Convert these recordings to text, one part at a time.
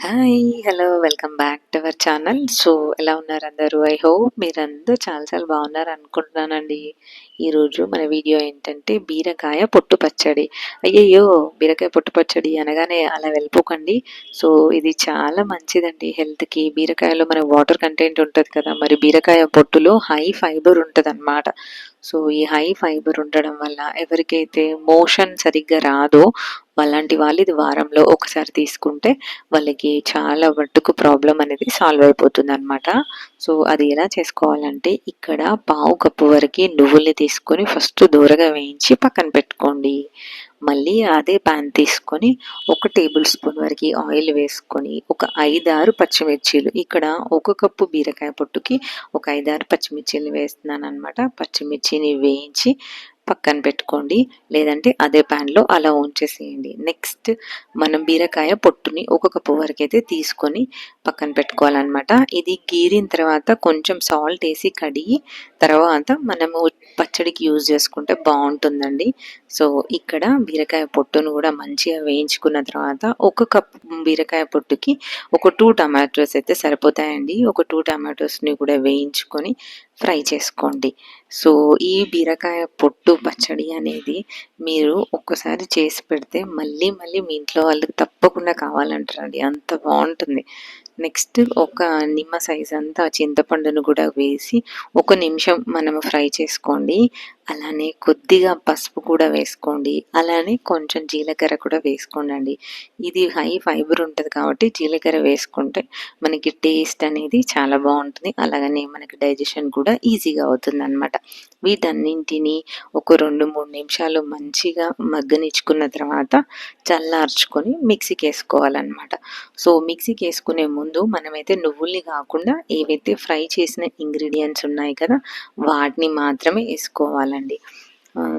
Hi hello welcome back to our channel so ఎలా ఉన్నారు అందరూ? ఐ హోప్ మీరందరూ చాలా చాలా బాగున్నారు అనుకుంటున్నానండి. ఈరోజు మన వీడియో ఏంటంటే బీరకాయ పొట్టు పచ్చడి. అయ్యయ్యో బీరకాయ పొట్టు పచ్చడి అనగానే అలా వెళ్ళిపోకండి. సో ఇది చాలా మంచిదండి. హెల్త్కి బీరకాయలో మన వాటర్ కంటెంట్ ఉంటుంది కదా మరి బీరకాయ పొట్టులో హై ఫైబర్ ఉంటుంది అనమాట సో ఈ హై ఫైబర్ ఉండడం వల్ల ఎవరికైతే మోషన్ సరిగ్గా రాదో అలాంటి వాళ్ళు ఇది వారంలో ఒకసారి తీసుకుంటే వాళ్ళకి చాలా మట్టుకు ప్రాబ్లం అనేది సాల్వ్ అయిపోతుంది అనమాట సో అది ఎలా చేసుకోవాలంటే ఇక్కడ పావు కప్పు వరకు నువ్వుల్ని తీసుకొని ఫస్ట్ దూరగా వేయించి పక్కన పెట్టుకోండి. మళ్ళీ అదే ప్యాన్ తీసుకొని ఒక టేబుల్ స్పూన్ వరకు ఆయిల్ వేసుకొని ఒక ఐదారు పచ్చిమిర్చీలు ఇక్కడ ఒక కప్పు బీరకాయ పొట్టుకి ఒక ఐదారు పచ్చిమిర్చీలు వేస్తున్నాను అనమాట పచ్చిమిర్చిని వేయించి పక్కన పెట్టుకోండి. లేదంటే అదే ప్యాన్లో అలా ఉంచేసేయండి. నెక్స్ట్ మనం బీరకాయ పొట్టుని ఒక కప్పు వరకు అయితే తీసుకొని పక్కన పెట్టుకోవాలన్నమాట. ఇది గీరిన తర్వాత కొంచెం సాల్ట్ వేసి కడిగి తర్వాత మనము పచ్చడికి యూజ్ చేసుకుంటే బాగుంటుందండి. సో ఇక్కడ బీరకాయ పొట్టును కూడా మంచిగా వేయించుకున్న తర్వాత ఒక కప్పు బీరకాయ పొట్టుకి ఒక టూ టమాటోస్ అయితే సరిపోతాయండి. ఒక టూ టమాటోస్ని కూడా వేయించుకొని ఫ్రై చేసుకోండి. సో ఈ బీరకాయ పొట్టు పచ్చడి అనేది మీరు ఒక్కసారి చేసి పెడితే మళ్ళీ మళ్ళీ మీ ఇంట్లో వాళ్ళకి తప్పకుండా కావాలంటారండి. అంత బాగుంటుంది. నెక్స్ట్ ఒక నిమ్మ సైజ్ అంతా చింతపండును కూడా వేసి ఒక నిమిషం మనం ఫ్రై చేసుకోండి. అలానే కొద్దిగా పసుపు కూడా వేసుకోండి. అలానే కొంచెం జీలకర్ర కూడా వేసుకోండి ఇది హై ఫైబర్ ఉంటుంది కాబట్టి జీలకర్ర వేసుకుంటే మనకి టేస్ట్ అనేది చాలా బాగుంటుంది. అలాగనే మనకి డైజెషన్ కూడా ఈజీగా అవుతుంది అనమాట వీటన్నింటినీ ఒక రెండు మూడు నిమిషాలు మంచిగా మగ్గనిచ్చుకున్న తర్వాత చల్లార్చుకొని మిక్సీకి వేసుకోవాలన్నమాట. సో మిక్సీకి వేసుకునే ముందు మనమైతే నువ్వుల్ని కాకుండా ఏవైతే ఫ్రై చేసిన ఇంగ్రీడియంట్స్ ఉన్నాయి కదా వాటిని మాత్రమే వేసుకోవాలండి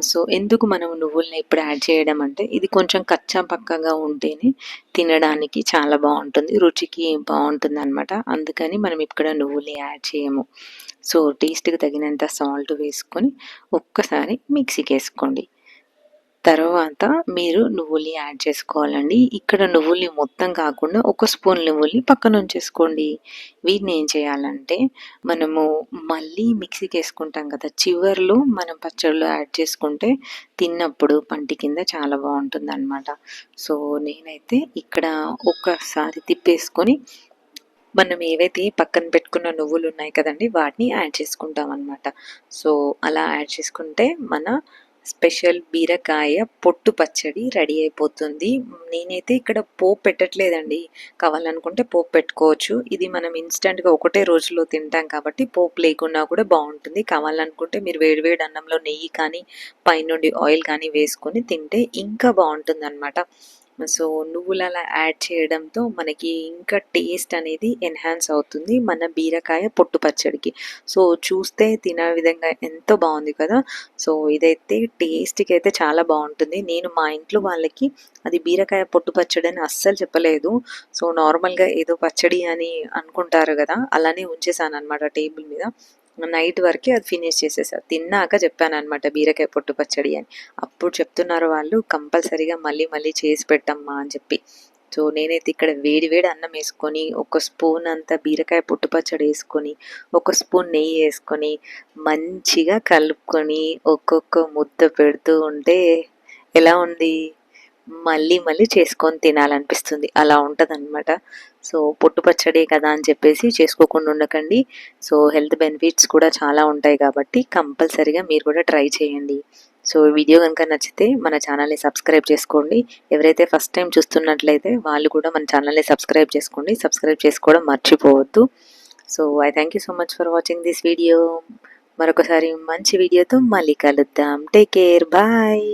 సో ఎందుకు మనం నువ్వుల్ని ఇప్పుడు యాడ్ చేయడం అంటే ఇది కొంచెం కచ్చా పక్కగా ఉంటేనే తినడానికి చాలా బాగుంటుంది రుచికి బాగుంటుంది అనమాట అందుకని మనం ఇక్కడ నువ్వుల్ని యాడ్ చేయము. సో టేస్ట్కి తగినంత సాల్ట్ వేసుకొని ఒక్కసారి మిక్సీకి వేసుకోండి. తర్వాత మీరు నువ్వుల్ని యాడ్ చేసుకోవాలండి. ఇక్కడ నువ్వుల్ని మొత్తం కాకుండా ఒక స్పూన్ నువ్వుల్ని పక్కన ఉంచేసుకోండి. వీటిని ఏం చేయాలంటే మనము మళ్ళీ మిక్సీకి వేసుకుంటాం కదా చివర్లో మనం పచ్చళ్ళు యాడ్ చేసుకుంటే తిన్నప్పుడు పంటి కింద చాలా బాగుంటుంది అనమాట సో నేనైతే ఇక్కడ ఒకసారి తిప్పేసుకొని మనం ఏవైతే పక్కన పెట్టుకున్న నువ్వులు ఉన్నాయి కదండి వాటిని యాడ్ చేసుకుంటాం అనమాట సో అలా యాడ్ చేసుకుంటే మన స్పెషల్ బీరకాయ పొట్టు పచ్చడి రెడీ అయిపోతుంది. నేనైతే ఇక్కడ పోపు పెట్టట్లేదండి. కావాలనుకుంటే పోపు పెట్టుకోవచ్చు. ఇది మనం ఇన్స్టెంట్గా ఒకటే రోజులో తింటాం కాబట్టి పోపు లేకుండా కూడా బాగుంటుంది. కావాలనుకుంటే మీరు వేడివేడి అన్నంలో నెయ్యి కానీ పైనుండి ఆయిల్ కానీ వేసుకొని తింటే ఇంకా బాగుంటుంది అనమాట సో నువ్వులు అలా యాడ్ చేయడంతో మనకి ఇంకా టేస్ట్ అనేది ఎన్హాన్స్ అవుతుంది మన బీరకాయ పొట్టు పచ్చడికి. సో చూస్తే తినే విధంగా ఎంతో బాగుంది కదా. సో ఇదైతే టేస్ట్కి అయితే చాలా బాగుంటుంది. నేను మా ఇంట్లో వాళ్ళకి అది బీరకాయ పొట్టు పచ్చడి అని అస్సలు చెప్పలేదు. సో నార్మల్గా ఏదో పచ్చడి అని అనుకుంటారు కదా అలానే ఉంచేసాను అనమాట టేబుల్ మీద. నైట్ వరకే అది ఫినిష్ చేసేసారు తిన్నాక చెప్పాను అనమాట బీరకాయ పొట్టు పచ్చడి అని. అప్పుడు చెప్తున్నారు వాళ్ళు కంపల్సరీగా మళ్ళీ మళ్ళీ చేసి పెట్టమ్మా అని చెప్పి. సో నేనైతే ఇక్కడ వేడి వేడి అన్నం వేసుకొని ఒక స్పూన్ అంతా బీరకాయ పొట్టు పచ్చడి వేసుకొని ఒక స్పూన్ నెయ్యి వేసుకొని మంచిగా కలుపుకొని ఒక్కొక్క ముద్ద పెడుతూ ఉంటే ఎలా ఉంది? మళ్ళీ మళ్ళీ చేసుకొని తినాలనిపిస్తుంది. అలా ఉంటుంది అనమాట సో పొట్టు పచ్చడే కదా అని చెప్పేసి చేసుకోకుండా ఉండకండి. సో హెల్త్ బెనిఫిట్స్ కూడా చాలా ఉంటాయి కాబట్టి కంపల్సరీగా మీరు కూడా ట్రై చేయండి. సో వీడియో కనుక నచ్చితే మన ఛానల్ని సబ్స్క్రైబ్ చేసుకోండి. ఎవరైతే ఫస్ట్ టైం చూస్తున్నట్లయితే వాళ్ళు కూడా మన ఛానల్ని సబ్స్క్రైబ్ చేసుకోండి. సబ్స్క్రైబ్ చేసుకోవడం మర్చిపోవద్దు. So I thank you so much for watching this video. మరొకసారి మంచి వీడియోతో మళ్ళీ కలుద్దాం. Take care. బాయ్.